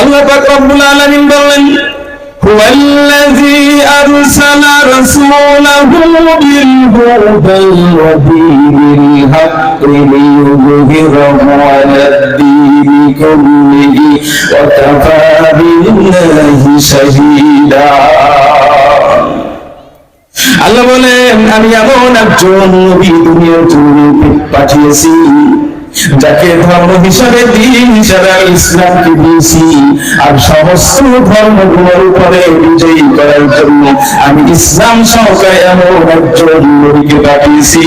আল্লাহ পাক রব্বুল আলামিন বললেন هو الذي أرسل رسوله بالهدى ودين الحق ليظهره على الدين كله وكفى بالله شهيدا আল্লাহ বলেন আমি এমন একজন নবী দুনিয়ার জন্য পাঠিয়েছি যাকে ধর্ম হিসাবে দিন হিসাবে ইসলামকে দিয়েছি, আর সমস্ত ধর্মগুলোর উপরে বিজয়ী করার জন্য আমি ইসলাম সহকারে এমন একজন নবীকে পাঠিয়েছি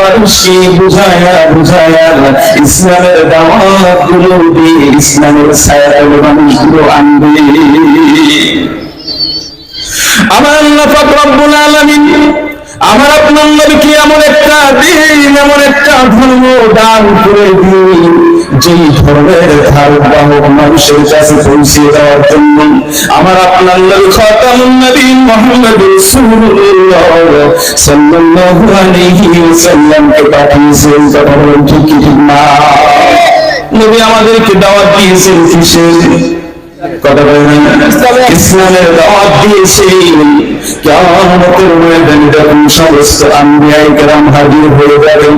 মানুষকে বুঝায়া ইসলামের দাওয়াতগুলো দিয়ে ইসলামের মানুষগুলো আনবে। আমার আল্লাহ রব্বুল আমার আপনার এমন একটা দিন, এমন একটা ধর্ম দান করে দিন যেই ধর্মের ধারবাহক মানুষের কাছে পৌঁছে দেওয়ার জন্য? আমার আপনার নবী নবী মুহাম্মদ রাসূলুল্লাহ সাল্লাল্লাহু আলাইহি ওয়াসাল্লামকে পাঠিয়েছেন কথা ঠিক ঠিক না? নবী আমাদেরকে দাওয়াত দিয়েছেন কিসের? কথা বলেন ইসলামের দাওয়াত দিয়েছে কিয়ামতের ময়দানে যখন সমস্ত আম্বিয়ায়ে কেরাম হাজির হয়ে যাবেন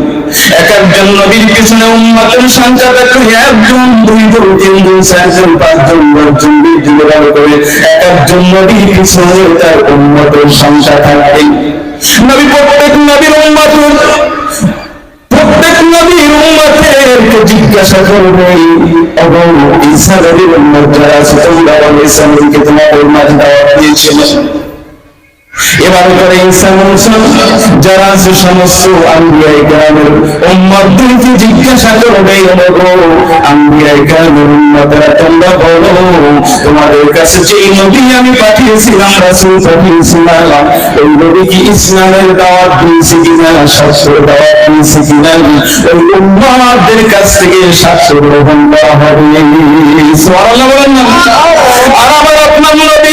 এক একজন নবীর পিছনে উম্মতের সংখ্যা দেখলে একজন দুইজন তিনজন চারজন পাঁচজন দশজন বিশ জন করে এক একজন নবীর পিছনে তার উম্মতের সংখ্যা থাকবে। নবী প্রত্যেক নবীর উম্মতেরকে জিজ্ঞাসা করবে এবং তোমরা বলো ঈসা নবীকে তোমাদের মাঝে দাওয়াত দিয়েছিলেন এবার করে ঈসা মুসা যারা আছে সমস্ত আম্বিয়ায়ে কেরামের উম্মতদেরকে জিজ্ঞাসা করবে, ওগো কেরামের উম্মতরা তোমরা বলো, তোমাদের কাছে যেই নবী আমি পাঠিয়েছিলাম, রাসূল পাঠিয়েছিলাম, ওই নবী কি ইসলামের দাওয়াত দিয়েছে কিনা শাস্ত্র দাওয়াত দিয়েছে কিনা, ওই উম্মতদের কাছ থেকে শাস্ত্র গ্রহণ করা হবে সুবহানাল্লাহ বলেন না। আর আমার আপনার নবী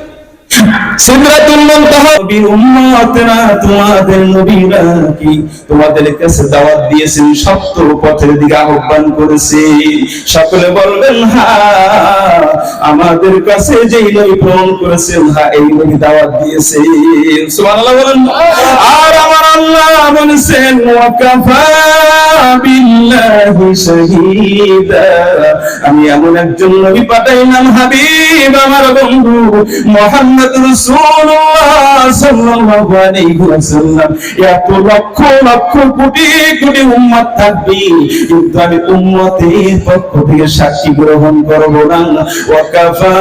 আহ্বান করেছে। সকলে বলবেন হ্যাঁ আমাদের কাছে যেই নবী প্রেরণ করেছেন হ্যাঁ এই নবী দাওয়াত দিয়েছেন। সুবহানাল্লাহ বলেন, আর আমার আল্লাহ বলেছেন ওয়াকাফা বিল্লাহি আমি এমন একজন নবী হাবিব, আমার বন্ধু মুহাম্মদ এত লক্ষ লক্ষ কোটি কোটি উম্মত থাকবে, কিন্তু আমি পক্ষ থেকে সাক্ষী গ্রহণ করব না। ওয়াকাফা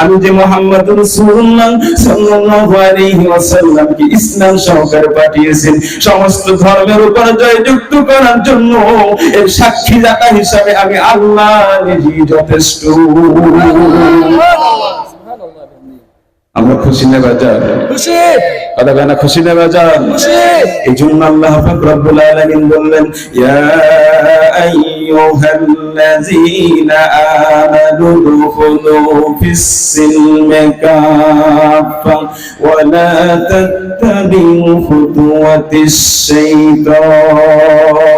আমি যে মোহাম্মদ রসুল্লাহ সাল্লাল্লাহু আলাইহি ইসলাম সহকারে পাঠিয়েছেন সমস্ত ধর্মের উপর জয়যুক্ত করার জন্য এর সাক্ষী দাতা হিসাবে আমি আল্লাহ নিজেই যথেষ্ট। আমরা খুশি নেবা যান খুশি কথা গানা খুশি নেবা যান এই জন্য আল্লাহ পাক রব্বুল আলামিন বললেন ইয়া আইয়ুহাল্লাযীনা আমানু দুখুলু ফিস-সিলমি কাফা ওয়া লা তাত্তাবিউ খুতুওয়াতিশ শাইতান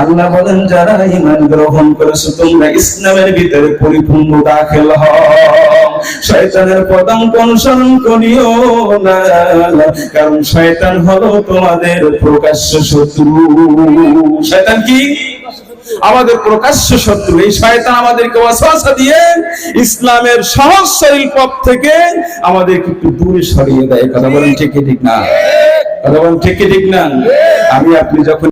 আল্লাহ বলেন, যারা ঈমান গ্রহণ করেছ, তোমরা ইসলামের ভিতরে পরিপূর্ণ দাখিল হও। শয়তানের পদাঙ্ক অনুসরণ করিও না, কারণ শয়তান হলো তোমাদের প্রকাশ্য শত্রু। শয়তান কি? আমাদের প্রকাশ্য শত্রু এই শয়তান আমাদেরকে ওয়াসওয়াসা দিয়ে ইসলামের সহজ সরল পথ থেকে আমাদেরকে একটু দূরে সরিয়ে দেয়। কথা বলেন ঠিক ঠিক না? কথা বলেন ঠিক ঠিক না? আমি আপনি যখন